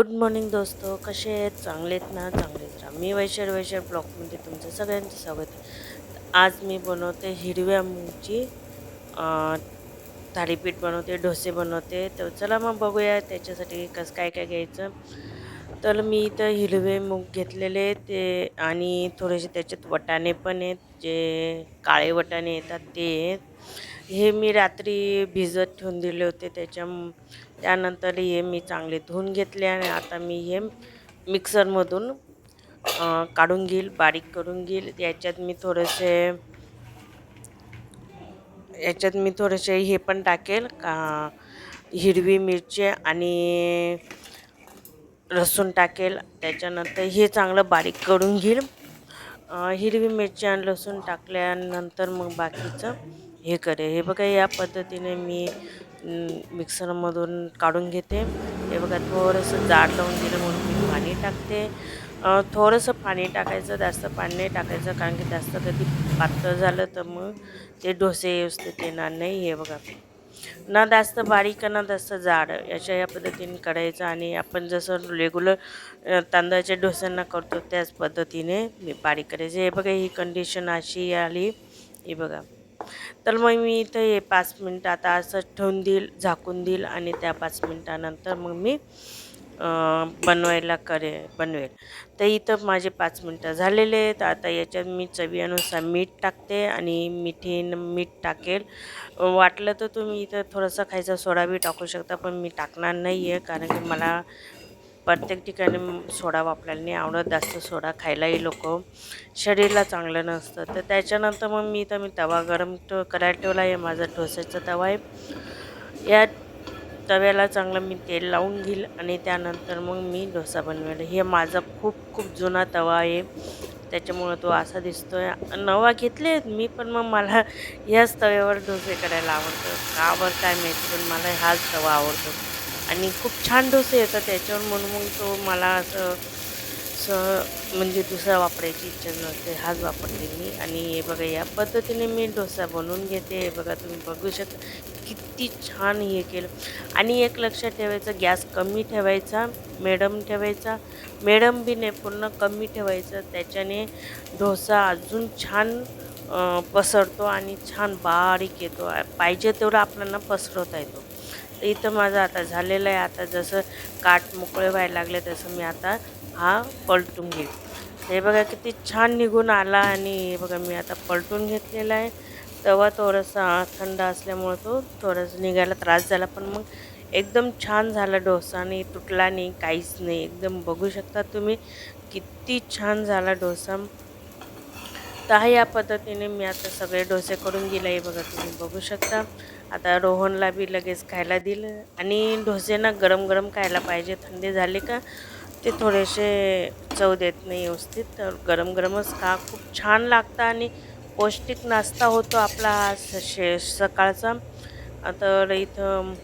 Good morning दोस्तो कसे आहेत? चांगलेत ना? चांगले राहा मी वैशर वैशर ब्लॉगमध्ये तुमचं सगळ्यांचं स्वागत. आज मी बनवते हिरव्या मूगची थाळीपीठ थालीपीठ बनवते डोसे बनवते. तर चला मग बघूया त्याच्यासाठी कसं काय काय घ्यायचं. तर मी इथं हिरवे मूग घेतलेले ते आणि थोडेसे त्याच्यात वटाणे पण आहेत. जे काळे वटाणे येतात ते आहेत. हे मी रात्री भिजत ठेवून दिले होते. त्याच्या त्यानंतर हे मी चांगले धुवून घेतले आणि आता मी हे मिक्सरमधून काढून घेईल बारीक करून घेईल. याच्यात मी थोडेसे याच्यात मी थोडेसे हे पण टाकेल का हिरवी मिरची आणि लसूण टाकेल. त्याच्यानंतर हे चांगलं बारीक करून घेईल. हिरवी मिरची आणि लसूण टाकल्यानंतर मग बाकीचं हे करेल. हे बघा या पद्धतीने मी मिक्सरमधून काढून घेते. हे बघा थोडंसं जाड लावून दिलं म्हणून मी पाणी टाकते. थोडंसं पाणी टाकायचं जास्त पाणी नाही टाकायचं कारण की जास्त कधी पातळ झालं तर मग ते डोसे व्यवस्थित येणार नाही. हे बघा ना जास्त बारीक ना जास्त जाड. याच्या या पद्धतीने करायचं आणि आपण जसं रेग्युलर तांदळाच्या डोस्यांना करतो त्याच पद्धतीने मी बारीक करायचे. हे बघा ही कंडिशन अशी आली. हे बघा. तर मग मी इथं हे पाच मिनटं आता असं ठेवून देईल झाकून देईल आणि त्या पाच मिनटानंतर मग मी बनवायला करे बनवेल. तर इथं माझे पाच मिनटं झालेले आहेत. आता याच्यात मी चवीनुसार मीठ टाकते आणि मिठीन मीठ टाकेल. वाटलं तर तुम्ही इथं थोडंसं खायचा सोडा बी टाकू शकता पण मी टाकणार नाही आहे कारण की मला प्रत्येक ठिकाणी सोडा वापरायला नाही आवडत जास्त सोडा खायलाही लोक शरीराला चांगलं नसतं. तर त्याच्यानंतर मग मी तर मी तवा गरम ठ करायला ठेवला आहे. माझा डोस्याचा तवा आहे. या तव्याला चांगलं मी तेल लावून घेईल आणि त्यानंतर मग मी डोसा बनवेल. हे माझा खूप खूप जुना तवा आहे. त्याच्यामुळं तो असा दिसतो आहे नवा घेतले आहेत मी पण मग मला ह्याच तव्यावर डोसे करायला आवडतं. का बरं काय माहिती पण मला हाच तवा आवडतो. आणि खूप छान डोसे येतात त्याच्यावर म्हणून मग तो मला असं असं म्हणजे दुसरा वापरायची इच्छा नसते हाच वापरते मी. आणि हे बघा या पद्धतीने मी डोसा बनवून घेते. हे बघा तुम्ही बघू शकता. किती छान हे केलं. आणि एक लक्षात ठेवायचं गॅस कमी ठेवायचा मॅडम ठेवायचा. मॅडम बी नाही पूर्ण कमी ठेवायचं. त्याच्याने डोसा अजून छान पसरतो आणि छान बारीक येतो. पाहिजे तेवढं आपल्याला पसरवता येतो. इथं माझं आता झालेलं आहे. आता जसं काठ मोकळे व्हायला लागले तसं मी आता हा पलटून घेईन. हे बघा किती छान निघून आला आणि हे बघा मी आता पलटून घेतलेला आहे. तवा थोडासा थंड असल्यामुळं तो थोडासा निघायला त्रास झाला. पण मग एकदम छान झाला डोसा आणि तुटला नाही काहीच नाही. एकदम बघू शकता तुम्ही किती छान झाला डोसा. तर या पद्धतीने मी आता सगळे डोसे करून गेले आहे. बघा तुम्ही बघू शकता. आता रोहनला बी लगेच खायला दिलं. आणि डोसे ना गरम गरम खायला पाहिजे. थंडे झाले का ते थोडेसे चव देत नाही व्यवस्थित. तर गरम गरमच खा. खूप छान लागतं आणि पौष्टिक नाश्ता होतो आपला हा स- शे सकाळचा. तर इथं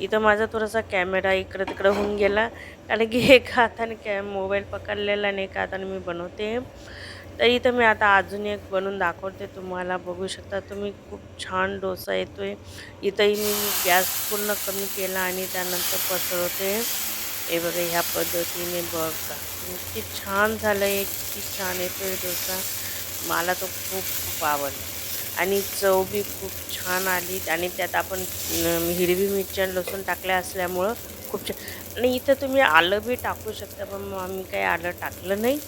इथं माझा थोडासा कॅमेरा इकडं तिकडं होऊन गेला. कारण की एका हाताने कॅ मोबाईल पकडलेला आणि एका हाताने मी बनवते. तर इथं मी आता अजून एक बनवून दाखवते तुम्हाला बघू शकता. तुम्ही खूप छान डोसा येतो आहे इथंही मी गॅस पूर्ण कमी केला आणि त्यानंतर पसरवते. हे बघा ह्या पद्धतीने बघा. किती छान झालं आहे किती छान येतो आहे डोसा. मला तो खूप खूप आवडला. आणि चव बी खूप छान आली. आणि त्यात आपण हिरवी मिरची आणि लसूण टाकल्या असल्यामुळं खूप छान आणि इथं तुम्ही आलं बी टाकू शकता पण मग आम्ही काही आलं टाकलं नाही.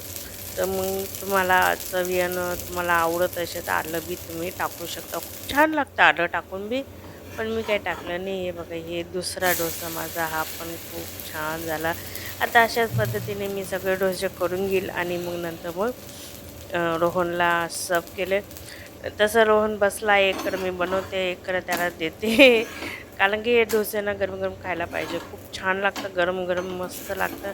तर मग तुम्हाला चवीनं तुम्हाला आवडत असेल तर आलं बी तुम्ही टाकू शकता. खूप छान लागतं आलं टाकून बी. पण मी काही टाकलं नाही हे बघा हे दुसरा डोसा माझा हा पण खूप छान झाला. आता अशाच पद्धतीने मी सगळे डोसे करून घेईल आणि मग नंतर मग रोहनला सर्व केले. तसं रोहन बसला एककडे मी बनवते एककडे त्याला देते. कारण की हे डोसे ना गरम गरम खायला पाहिजे. खूप छान लागतं गरम गरम मस्त लागतं.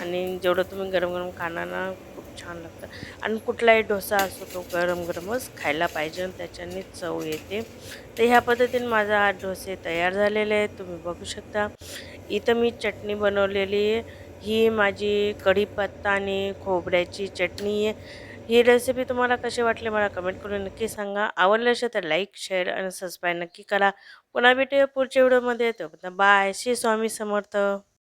आणि जेवढं तुम्ही गरम गरम खाणार ना खूप छान लागतं. आणि कुठलाही डोसा असतो तो गरम गरमच खायला पाहिजे आणि त्याच्याने चव येते. तर ह्या पद्धतीने माझा हा डोसे तयार झालेले आहेत. तुम्ही बघू शकता. इथं मी चटणी बनवलेली आहे. ही माझी कढीपत्ता आणि खोबऱ्याची चटणी आहे. ही रेसिपी तुम्हाला कशी वाटली मला कमेंट करून नक्की सांगा. आवडलं असेल तर लाईक शेअर आणि सबस्क्राईब नक्की करा. पुन्हा भेटूया पुढच्या व्हिडिओमध्ये येतो बाय श्री स्वामी समर्थ.